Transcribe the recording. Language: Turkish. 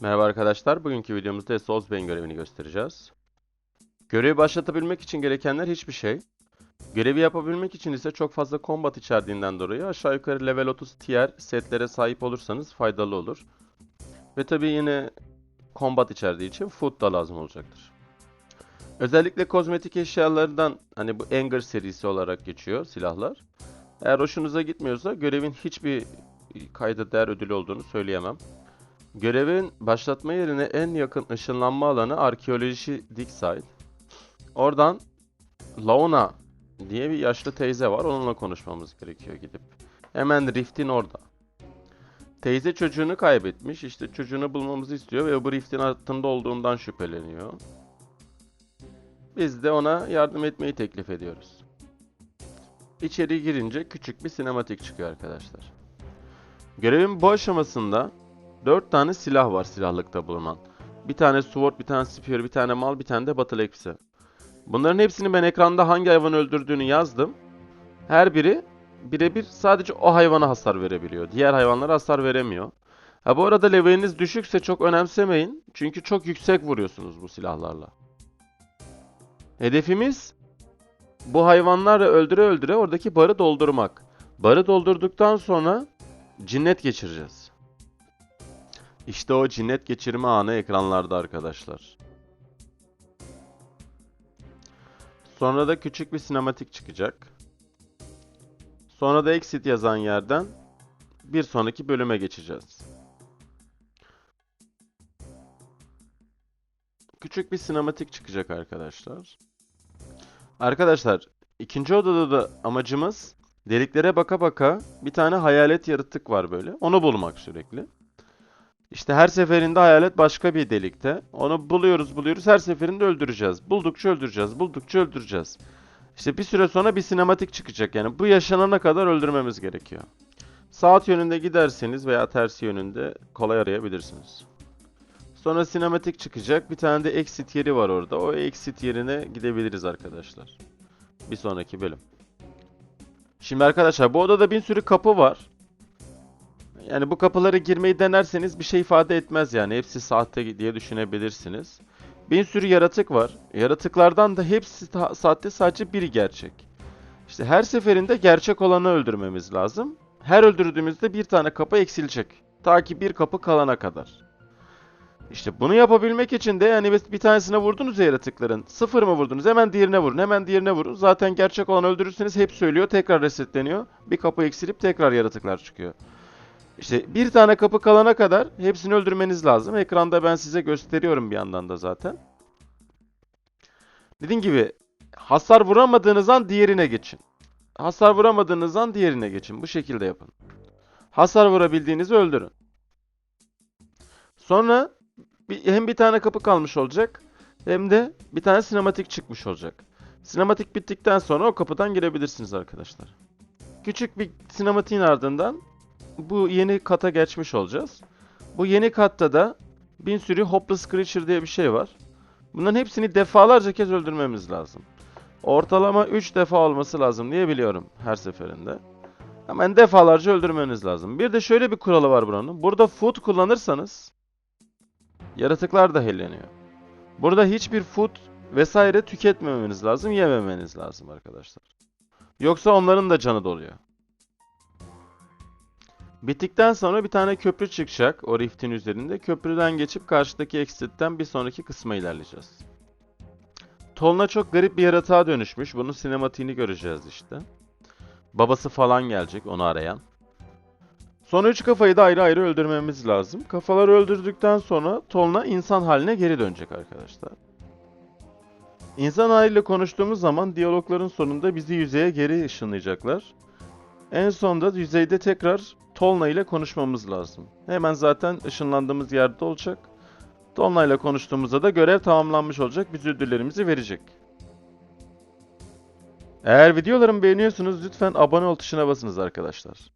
Merhaba arkadaşlar. Bugünkü videomuzda Soulsbane görevini göstereceğiz. Görevi başlatabilmek için gerekenler hiçbir şey. Görevi yapabilmek için ise çok fazla combat içerdiğinden dolayı aşağı yukarı level 30 tier setlere sahip olursanız faydalı olur. Ve tabii yine combat içerdiği için food da lazım olacaktır. Özellikle kozmetik eşyalardan hani bu Anger serisi olarak geçiyor silahlar. Eğer hoşunuza gitmiyorsa görevin hiçbir kayda değer ödülü olduğunu söyleyemem. Görevin başlatma yerine en yakın ışınlanma alanı arkeoloji dig. Oradan Laona diye bir yaşlı teyze var. Onunla konuşmamız gerekiyor gidip. Hemen Rift'in orada. Teyze çocuğunu kaybetmiş. İşte çocuğunu bulmamızı istiyor ve bu Rift'in altında olduğundan şüpheleniyor. Biz de ona yardım etmeyi teklif ediyoruz. İçeri girince küçük bir sinematik çıkıyor arkadaşlar. Görevin bu aşamasında 4 tane silah var silahlıkta bulunan. Bir tane sword, bir tane spear, bir tane mal, bir tane de battle axe. Bunların hepsini ben ekranda hangi hayvan öldürdüğünü yazdım. Her biri birebir sadece o hayvana hasar verebiliyor. Diğer hayvanlara hasar veremiyor. Ha bu arada leveliniz düşükse çok önemsemeyin. Çünkü çok yüksek vuruyorsunuz bu silahlarla. Hedefimiz bu hayvanları öldüre öldüre oradaki barı doldurmak. Barı doldurduktan sonra cinnet geçireceğiz. İşte o cinnet geçirme anı ekranlarda arkadaşlar. Sonra da küçük bir sinematik çıkacak. Sonra da exit yazan yerden bir sonraki bölüme geçeceğiz. Küçük bir sinematik çıkacak arkadaşlar. Arkadaşlar ikinci odada da amacımız deliklere baka baka bir tane hayalet yaratık var böyle. Onu bulmak sürekli. İşte her seferinde hayalet başka bir delikte. Onu buluyoruz buluyoruz her seferinde öldüreceğiz. Buldukça öldüreceğiz. Buldukça öldüreceğiz. İşte bir süre sonra bir sinematik çıkacak yani. Bu yaşanana kadar öldürmemiz gerekiyor. Saat yönünde giderseniz veya tersi yönünde kolay arayabilirsiniz. Sonra sinematik çıkacak. Bir tane de exit yeri var orada. O exit yerine gidebiliriz arkadaşlar. Bir sonraki bölüm. Şimdi arkadaşlar bu odada bir sürü kapı var. Yani bu kapıları girmeyi denerseniz bir şey ifade etmez yani. Hepsi sahte diye düşünebilirsiniz. Bir sürü yaratık var. Yaratıklardan da hepsi sahte sadece biri gerçek. İşte her seferinde gerçek olanı öldürmemiz lazım. Her öldürdüğümüzde bir tane kapı eksilecek. Ta ki bir kapı kalana kadar. İşte bunu yapabilmek için de yani bir tanesine vurdunuz ya yaratıkların. Sıfır mı vurdunuz? Hemen diğerine vurun. Hemen diğerine vurun. Zaten gerçek olan öldürürseniz hep söylüyor. Tekrar resetleniyor. Bir kapı eksilip tekrar yaratıklar çıkıyor. İşte bir tane kapı kalana kadar hepsini öldürmeniz lazım. Ekranda ben size gösteriyorum bir yandan da zaten. Dediğim gibi hasar vuramadığınız an diğerine geçin. Hasar vuramadığınız an diğerine geçin. Bu şekilde yapın. Hasar vurabildiğinizi öldürün. Sonra hem bir tane kapı kalmış olacak hem de bir tane sinematik çıkmış olacak. Sinematik bittikten sonra o kapıdan girebilirsiniz arkadaşlar. Küçük bir sinematiğin ardından bu yeni kata geçmiş olacağız. Bu yeni katta da bir sürü Hopeless Creature diye bir şey var. Bunların hepsini defalarca kez öldürmemiz lazım. Ortalama 3 defa olması lazım diye biliyorum her seferinde. Hemen defalarca öldürmeniz lazım. Bir de şöyle bir kuralı var buranın. Burada food kullanırsanız yaratıklar da helleniyor. Burada hiçbir food vesaire tüketmemeniz lazım, yememeniz lazım arkadaşlar. Yoksa onların da canı doluyor. Bittikten sonra bir tane köprü çıkacak o riftin üzerinde. Köprüden geçip karşıdaki exit'ten bir sonraki kısma ilerleyeceğiz. Tolna çok garip bir yaratığa dönüşmüş. Bunun sinematiğini göreceğiz işte. Babası falan gelecek onu arayan. Son üç kafayı da ayrı ayrı öldürmemiz lazım. Kafaları öldürdükten sonra Tolna insan haline geri dönecek arkadaşlar. İnsan haliyle konuştuğumuz zaman diyalogların sonunda bizi yüzeye geri ışınlayacaklar. En sonunda yüzeyde tekrar Tolna ile konuşmamız lazım. Hemen zaten ışınlandığımız yerde olacak. Tolna ile konuştuğumuzda da görev tamamlanmış olacak. Biz ödüllerimizi verecek. Eğer videolarımı beğeniyorsanız lütfen abone ol tuşuna basınız arkadaşlar.